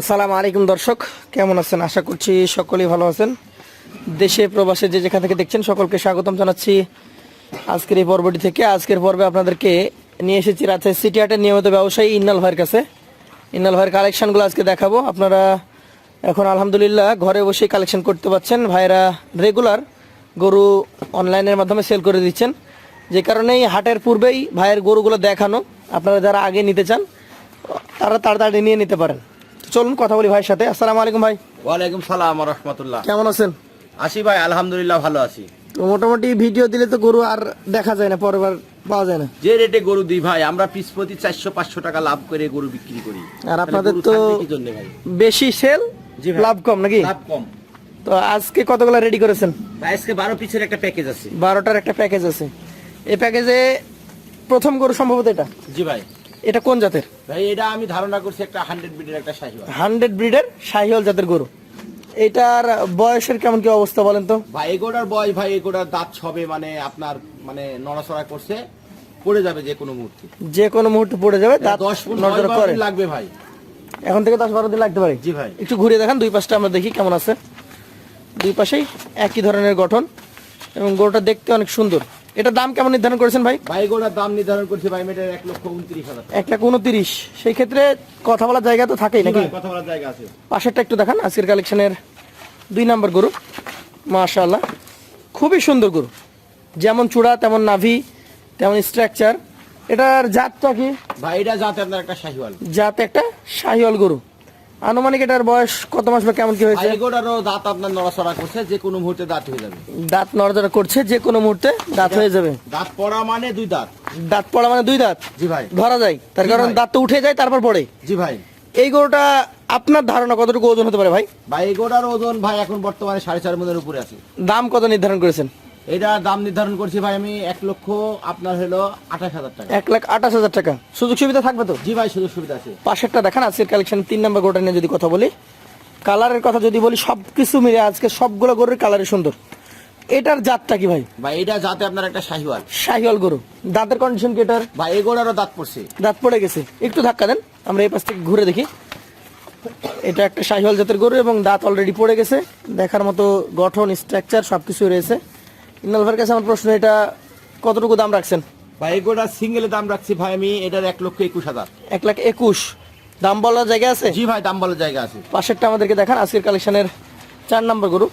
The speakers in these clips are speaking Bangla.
আসসালামু আলাইকুম দর্শক, কেমন আছেন? আশা করছি সকলেই ভালো আছেন। দেশে প্রবাসে যে যেখান থেকে দেখছেন সকলকে স্বাগতম জানাচ্ছি। আজকের এই পর্বটি থেকে, আজকের পর্বে আপনাদেরকে নিয়ে এসেছি রাজশাহী সিটি হাটের নিয়মিত ব্যবসায়ী ইন্নাল ভাইয়ের কাছে। ইন্নাল ভাইয়ের কালেকশনগুলো আজকে দেখাবো। আপনারা এখন আলহামদুলিল্লাহ ঘরে বসেই কালেকশন করতে পারছেন ভাইরা রেগুলার গরু অনলাইনের মাধ্যমে সেল করে দিচ্ছেন। যে কারণেই হাটের পূর্বেই ভাইয়ের গরুগুলো দেখানো। আপনারা যারা আগে নিতে চান, তারা তাড়াতাড়ি নিয়ে নিতে পারেন। চলুন কথা বলি ভাইয়ের সাথে। আসসালামু আলাইকুম ভাই। ওয়ালাইকুম সালাম রহমতুল্লাহ। কেমন আছেন? আছি ভাই আলহামদুলিল্লাহ ভালো আছি। তো মোটামুটি ভিডিও দিলে তো গরু আর দেখা যায় না পরের পাওয়া যায় না। যে রেটে গরু দিই ভাই আমরা পিস প্রতি চারশো পাঁচশো টাকা লাভ করে গরু বিক্রি করি। আর আপনাদের তো বেশি সেল লাভ কম নাকি? লাভ কম। তো আজকে কতগুলো রেডি করেছেন? আজকে বারো পিসের একটা প্যাকেজ আছে। বারোটার একটা প্যাকেজ আছে। এই প্যাকেজে প্রথম গরু সম্ভবত এটা? জি ভাই। এটা কোন জাতের? ভাই এটা আমি ধারণা করছি একটা হান্ড্রেড ব্রিডের একটা শাহিওয়াল। হান্ড্রেড ব্রিডের শাহিওয়াল জাতের গরু। এটার বয়সের কেমন কি অবস্থা বলেন তো? ভাই এগোটার বয়স ভাই এগোটার দাঁত ছবে মানে আপনার মানে নড়াচড়া করছে পড়ে যাবে যে কোনো মুহূর্তে। যে কোনো মুহূর্তে পড়ে যাবে দাঁত দশ পনেরো নড়াচড়া করে। লাগবে ভাই। এখন থেকে দশ বারো দিন লাগতে পারে? জি ভাই। একটু ঘুরে দেখান দুই পাশটা আমরা দেখি কেমন আছে। দুই পাশেই একই ধরনের গঠন এবং গরুটা দেখতে অনেক সুন্দর। এটা দাম কেমন নির্ধারণ করেছেন ভাই? ভাই দাম নির্ধারণ করছে ভাই মেটার এক লক্ষ উনত্রিশ হাজার। এক লাখ উনত্রিশ। সেই ক্ষেত্রে কথা বলার জায়গা তো থাকেই নাকি? কথা বলার জায়গা আছে। পাশেরটা একটু দেখান আজকের কালেকশনের দুই নাম্বার গরু। মাশাআল্লাহ। খুবই সুন্দর গরু। যেমন চূড়া তেমন নাভি তেমন স্ট্রাকচার এটার জাতটা কি? ভাই এটা যাতে আপনার একটা শাহিওয়াল। জাত একটা শাহিওয়াল গরু। আনুমানিক এটার বয়স কত মাস বা কেমন কি হয়েছে? ভাইগোটারও দাঁত আপনার নড়াচড়া করছে যে কোনো মুহূর্তে দাঁত হয়ে যাবে। দাঁত নড়াচড়া করছে যে কোনো মুহূর্তে দাঁত হয়ে যাবে। দাঁত পড়া মানে দুই দাঁত। দাঁত পড়া মানে দুই দাঁত? জি ভাই। ধরা যায়। তার কারণ দাঁত তো উঠে যায় তারপর পড়ে। জি ভাই। এই গরুটা আপনার ধারণা কতটুকু ওজন হতে পারে ভাই? ভাইগোটার ওজন ভাই এখন বর্তমানে সাড়ে চার মনের উপরে আছে। দাম কত নির্ধারণ করেছেন? এটার দাম নির্ধারণ করছি ভাই আমি এক লক্ষ আপনার হলো আঠাশ হাজার টাকা। এক লাখ আঠাশ হাজার টাকা। সুযোগ সুবিধা থাকবে তো? জি ভাই সুযোগ সুবিধা আছে। পাশেরটা দেখান আজকের কালেকশন তিন নম্বর গরুটা নিয়ে যদি কথা বলি। কালারের কথা যদি বলি সব কিছু মিলে আজকে সবগুলো গরুর কালারে সুন্দর। এটার জাতটা কি ভাই? ভাই এটা যাতে আপনার একটা শাহিওয়াল। শাহিওয়াল গরু। দাঁতের কন্ডিশন কি এটার? ভাই এগোটারও দাঁত পড়ছে। দাঁত পড়ে গেছে। একটু ধাক্কা দেন আমরা এই পাশ থেকে ঘুরে দেখি। এটা একটা শাহিওয়াল জাতের গরু এবং দাঁত অলরেডি পড়ে গেছে। দেখার মতো গঠন স্ট্রাকচার সব কিছু রয়েছে। ইন্নাল ভাইয়ের কাছে আমার প্রশ্ন এটা কতটুকু দাম রাখছেন? ভাই এগোটার সিঙ্গেলে দাম রাখছি ভাই আমি এটার এক লক্ষ একুশ হাজার। এক লাখ একুশ। দাম বলার জায়গা আছে? জি ভাই দাম বলার জায়গা আছে। পাশেরটা আমাদেরকে দেখান আজকের কালেকশনের চার নম্বর গরু।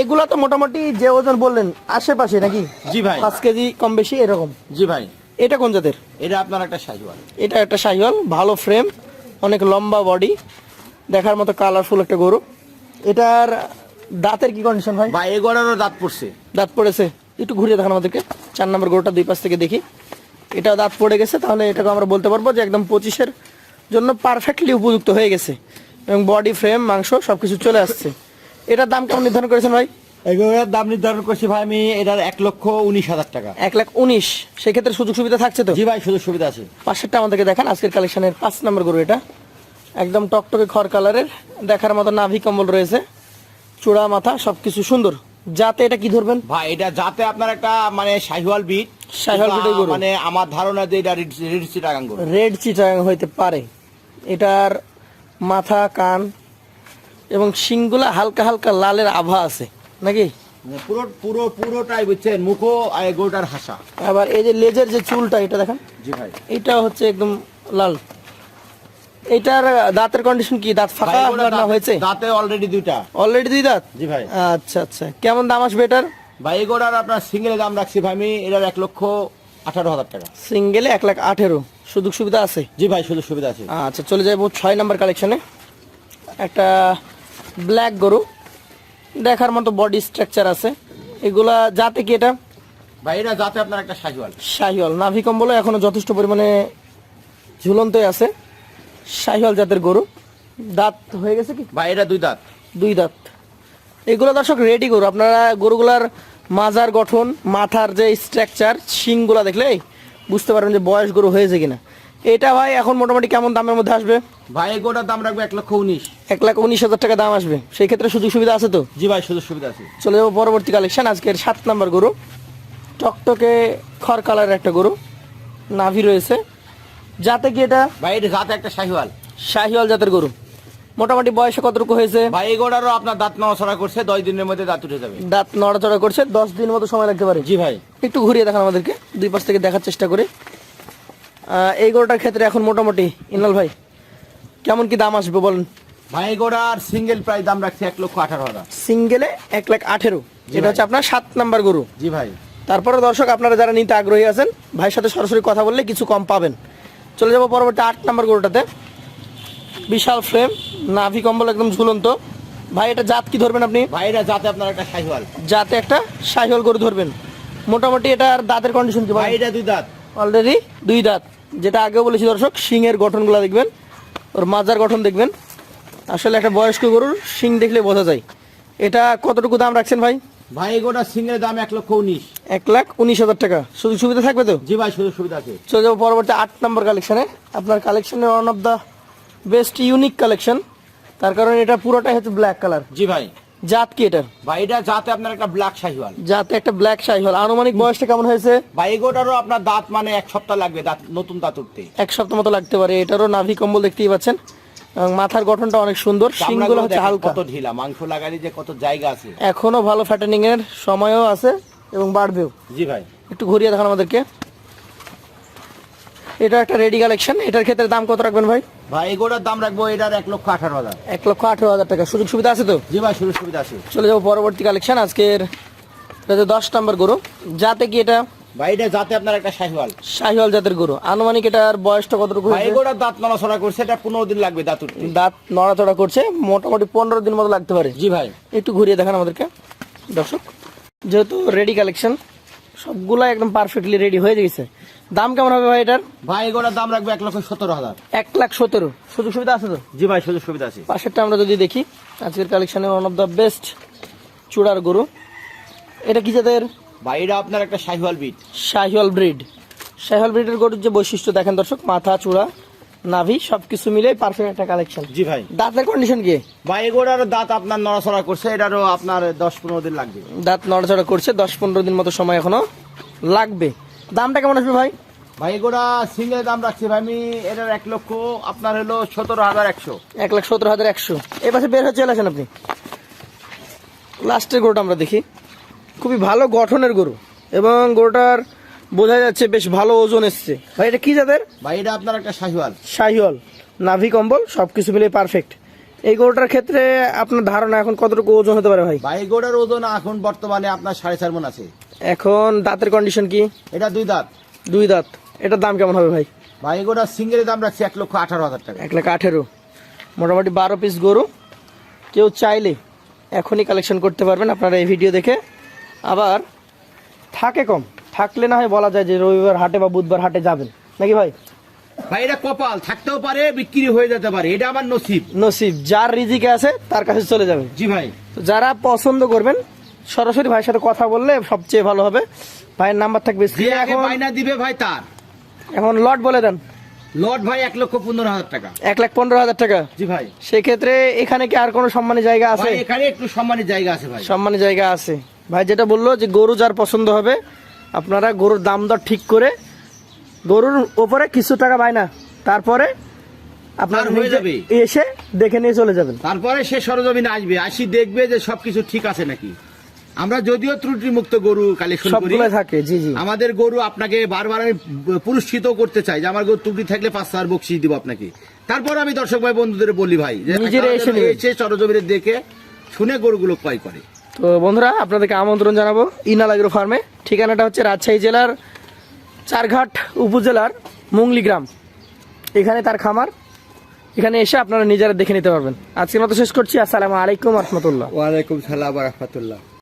এগুলা তো মোটামুটি যে ওজন বললেন আশেপাশে নাকি? জি ভাই। পাঁচ কেজি কম বেশি এরকম। জি ভাই। এটা কোন জাতের? এটা আপনার একটা শাহিওয়াল এটা একটা শাহিওয়াল ভালো ফ্রেম অনেক লম্বা বডি দেখার মতো কালারফুল একটা গরু। এটার দাঁতের কি কন্ডিশন ভাই? ভাই এগোটারও দাঁত পড়ছে। দাঁত পড়েছে। একটু ঘুরিয়ে দেখান আমাদেরকে। চার নম্বর গরুটা দুই পাশ থেকে দেখি। এটা দাঁত পড়ে গেছে তাহলে এটাকে আমরা বলতে পারব যে একদম পঁচিশের জন্য পারফেক্টলি উপযুক্ত হয়ে গেছে। এবং বডি ফ্রেম মাংস সবকিছু চলে আসছে। এটার দাম কেমন নির্ধারণ করেছেন ভাই? এগুলোর দাম নির্ধারণ করছি ভাই আমি এটার এক লক্ষ উনিশ হাজার টাকা। এক লাখ উনিশ। সেক্ষেত্রে সুযোগ সুবিধা থাকছে তো? জি ভাই সুযোগ সুবিধা আছে। পাশেরটা আমাদেরকে দেখান আজকের কালেকশনের পাঁচ নম্বর গরু এটা। একদম টকটকে খড় কালারের দেখার মতো নাভি কম্বল রয়েছে। চূড়া মাথা সবকিছু সুন্দর। যাতে এটা কি ধরবেন? ভাই এটা যাতে আপনার একটা মানে শাহিওয়াল বিট। শাহিওয়াল গরু। মানে আমার ধারণা যে এটা রেড চিটাগাং গরু। রেড চিটাং হইতে পারে। এটার মাথা কান এবং শিংগুলা হালকা হালকা লালের আভা আছে। নাকি? মানে পুরো পুরো পুরোটাই বুঝছেন মুখো আর গোটার হাসা। আবার এই যে লেজের যে চুলটা এটা দেখেন। জি ভাই। এটা হচ্ছে একদম লাল। এটার দাঁতের কন্ডিশন কি? দাঁত ফাঁকা না হয়েছে? দাঁতে অলরেডি দুইটা। অলরেডি দুই দাঁত? জি ভাই। আচ্ছা আচ্ছা। কেমন দাম আসবে এটার? ভাই এই গরুটার আপনার সিঙ্গেল দাম রাখছি ভাই আমি এটার এক লক্ষ আঠারো হাজার টাকা। সিঙ্গেলে এক লাখ আঠেরো। সুযোগ সুবিধা আছে? জি ভাই সুযোগ সুবিধা আছে। আচ্ছা চলে যাব ছয় নাম্বার কালেকশনে একটা ব্ল্যাক গরু। দেখার মতো বডি স্ট্রাকচার আছে। এগুলা যাতে কি এটা? ভাই এটা যাতে আপনার একটা শাহিওয়াল। শাহিওয়াল। নাভি কম্বল এখনও যথেষ্ট পরিমাণে ঝুলন্তই আছে। শাহিওয়াল জাতের গরু। দাঁত হয়ে গেছে কি? ভাই এটা দুই দাঁত। দুই দাঁত। এগুলো দর্শক রেডি গরু। আপনারা গরুগুলার মাজার গঠন মাথার যে স্ট্রাকচার শিংগুলা দেখলে বুঝতে পারবেন যে বয়স গরু হয়েছে কিনা। এটা ভাই এখন মোটামুটি কেমন দামের মধ্যে আসবে? ভাই গরুটার দাম রাখবে এক লক্ষ উনিশ। এক লাখ উনিশ হাজার টাকা দাম আসবে। সেই ক্ষেত্রে সুযোগ সুবিধা আছে তো? জি ভাই সুযোগ সুবিধা আছে। চলে যাব পরবর্তী কালেকশন আজকের সাত নাম্বার গরু। টকটকে খড় কালারের একটা গরু। নাভি রয়েছে। যাতে কি এটা? ভাই এটা যাতে একটা শাহিওয়াল। শাহিওয়াল জাতের গরু। মোটামুটি বয়সে কতটুকু হয়েছে? ভাই এগোটারও আপনার দাঁত নড়াচড়া করছে দশ দিনের মধ্যে দাঁত উঠে যাবে। দাঁত নড়াচড়া করছে দশ দিন মতো সময় লাগতে পারে। জি ভাই। একটু ঘুরিয়ে দেখান আমাদেরকে দুই পাশ থেকে দেখার চেষ্টা করে। এই গরুটার ক্ষেত্রে এখন মোটামুটি ইনাল ভাই কেমন কি দাম আসবে বলেন? ভাই এগোটার সিঙ্গেল প্রাইস দাম রাখছে এক লক্ষ আঠারো হাজার। সিঙ্গেলে এক লাখ আঠেরো। যেটা হচ্ছে আপনার সাত নাম্বার গরু। জি ভাই। তারপরে দর্শক আপনারা যারা নিতে আগ্রহী আছেন ভাইয়ের সাথে সরাসরি কথা বললে কিছু কম পাবেন। চলে যাব পরবর্তী আট নাম্বার গরুটাতে। বিশাল ফ্রেম নাভি কম্বল একদম ঝুলন্ত। ভাই এটা জাত কি ধরবেন আপনি? ভাইরা যাতে আপনার একটা শাহিওয়াল। জাতে একটা শাহিওয়াল গরু ধরবেন। মোটামুটি এটার দাঁতের কন্ডিশন কি ভাই? ভাইরা দুই দাঁত। অলরেডি দুই দাঁত। যেটা আগেও বলেছি দর্শক শিংয়ের গঠনগুলো দেখবেন ওর মাজার গঠন দেখবেন। আসলে একটা বয়স্ক গরুর শিং দেখলে বোঝা যায়। এটা কতটুকু দাম রাখছেন ভাই? ভাই এগোটার সিঙ্গেল দাম এক লক্ষ উনিশ। এক লাখ উনিশ হাজার টাকা। সুযোগ সুবিধা থাকবে তো? জি ভাই সুযোগ সুবিধা আছে। চলে যাব পরবর্তী আট নম্বর কালেকশনে আপনার কালেকশনে one of the best unique collection তার কারণে এটা পুরোটাই হচ্ছে ব্ল্যাক কালার জি ভাই। জাত কি এটার? ভাইটা যাতে আপনার একটা ব্ল্যাক শাহিওয়াল। জাতে একটা ব্ল্যাক শাহি হল আনুমানিক বয়সটা কেমন হয়েছে? ভাই এগোটারও আপনার দাঁত মানে এক সপ্তাহ লাগবে দাঁত নতুন দাঁত উঠতে। এক সপ্তাহ মতো লাগতে পারে। এটারও নাভি কম্বল দেখতেই পাচ্ছেন। মাথার গঠনটা অনেক সুন্দর শিংগুলো হচ্ছে হালকা। কত ঢিলা মাংস লাগালে যে কত জায়গা আছে। এখনও ভালো ফ্যাটেনিং এর সময়ও আছে এবং বাড়বেও। জি ভাই। একটু ঘুরিয়ে দেখান আমাদেরকে। এটা একটা রেডি কালেকশন এটার ক্ষেত্রে দাম কত রাখবেন ভাই? ভাই এগোটার দাম রাখব এটার এক লক্ষ আঠারো হাজার। এক লক্ষ আঠেরো হাজার টাকা। সুযোগ সুবিধা আছে তো? জি ভাই সুযোগ সুবিধা আছে। চলে যাব পরবর্তী কালেকশন আজকের দশ নম্বর গরু। যাতে কি এটা ভাই এটা যাতে আপনার একটা শাহিওয়াল। শাহিওয়াল জাতের গরু। আনুমানিক এটার বয়সটা কতটুকু ভাই? দাঁত নড়াচড়া করছে এটা পনেরো দিন লাগবে দাঁত দাঁত নড়াচড়া করছে মোটামুটি পনেরো দিন মতো লাগতে পারে। জি ভাই। একটু ঘুরিয়ে দেখান আমাদেরকে। দর্শক যেহেতু রেডি কালেকশন সবগুলা একদম পারফেক্টলি রেডি হয়ে গেছে। দাম কেমন হবে ভাই এটার? ভাই এগোটার দাম রাখবে এক লক্ষ সতেরো হাজার। এক লাখ সতেরো। সুযোগ সুবিধা আছে তো? জি ভাই সুযোগ সুবিধা আছে। পাশেরটা আমরা যদি দেখি আজকের কালেকশনে ওয়ান অফ দ্য বেস্ট চূড়ার গরু। এটা কি জাতের? ভাই এটা আপনার একটা শাহিওয়াল বিট শাহিওয়াল ব্রিড শাহিওয়াল ব্রিডের গরুর যে বৈশিষ্ট্য দেখেন দর্শক মাথা চূড়া নাভি সবকিছু মিলে পারফেক্ট একটা কালেকশন জি ভাই। দাঁতের কন্ডিশন কি? ভাই এগোটারও দাঁত আপনার নড়াচড়া করছে এটারও আপনার দশ পনেরো দিন লাগবে। দাঁত নড়াচড়া করছে দশ পনেরো দিন মতো সময় এখনও লাগবে। দামটা কেমন আসবে ভাই? ভাই এগোটা সিঙ্গেল দাম রাখছি ভাই আমি এটার এক লক্ষ আপনার হলো সতেরো হাজার একশো। এক লাখ সতেরো হাজার একশো। এই পাশে বের হচ্ছে এলাছেন আপনি। লাস্টের গরুটা আমরা দেখি। খুবই ভালো গঠনের গরু। এবং গরুটার বোঝা যাচ্ছে বেশ ভালো ওজন এসছে। ভাই এটা কি জাতের? ভাই এটা আপনার একটা শাহিওয়াল। শাহিওয়াল। নাভি কম্বল সবকিছু মিলে পারফেক্ট এই গরুটার ক্ষেত্রে আপনার ধারণা এখন কতটুকু ওজন হতে পারে ভাই? ভাই এগোটার ওজন এখন বর্তমানে আপনার সাড়ে চার মন আছে। এখন দাঁতের কন্ডিশন কি? এটা দুই দাঁত। দুই দাঁত। এটার দাম কেমন হবে ভাই? ভাই এগোটা সিঙ্গেল দাম রাখছি এক লক্ষ আঠারো হাজার টাকা। এক লাখ আঠেরো। মোটামুটি বারো পিস গরু। কেউ চাইলে এখনই কালেকশন করতে পারবেন। আপনারা এই ভিডিও দেখে আবার থাকে কম। থাকলে না হয় বলা যায় যে রবিবার হাটে বা বুধবার হাটে যাবেন। নাকি ভাই? ভাই এটা কপাল। থাকতেও পারে বিক্রি হয়ে যেতে পারে। এটা আমার নসিব। নসিব। যার রিজিকে আছে তার কাছে চলে যাবে। জি ভাই। তো যারা পছন্দ করবেন সরাসরি ভাইয়ের সাথে কথা বললে সবচেয়ে ভালো হবে। ভাইয়ের নাম্বার থাকবে যে আগে এখন। বাইনা দিবে ভাই তার। এখন লট বলে দেন। লট ভাই এক লক্ষ পনেরো হাজার টাকা। এক লাখ পনেরো হাজার টাকা। জি ভাই। সেক্ষেত্রে এখানে কি আর কোনো সম্মানী জায়গা আছে? ভাই এখানে একটু সম্মানের জায়গা আছে ভাই। সম্মানী জায়গা আছে। ভাই যেটা বলল যে গরু যার পছন্দ হবে আপনারা গরুর দাম দর ঠিক করে গরুর ওপরে কিছু টাকা পায় না তারপরে আপনার হয়ে যাবে। এসে দেখে নিয়ে চলে যাবেন তারপরে সে সরজমিনে আসবে আসি দেখবে যে সবকিছু ঠিক আছে নাকি আমরা যদিও ত্রুটি মুক্ত গরু কালেকশন করি থাকে জি জি আমাদের গরু আপনাকে বারবার আমি পুরস্কৃত করতে চাই যে আমার গরু ত্রুটি থাকলে পাঁচ হাজার বকশিস দিব আপনাকে তারপর আমি দর্শক ভাই বন্ধুদের বলি ভাই যে। সরজমিনে দেখে শুনে গরুগুলো ক্রয় করে তো বন্ধুরা, আপনাদেরকে আমন্ত্রণ জানাব ইনালাগ্রো ফার্মে। ঠিকানাটা হচ্ছে রাজশাহী জেলার চারঘাট উপজেলার মুংলি গ্রাম। এখানে তার খামার। এখানে এসে আপনারা নিজেরা দেখে নিতে পারবেন। আজকের মতো শেষ করছি। আসসালামু আলাইকুম রহমতুল্লাহ। ওয়ালাইকুম সালাম রহমতুল্লাহ।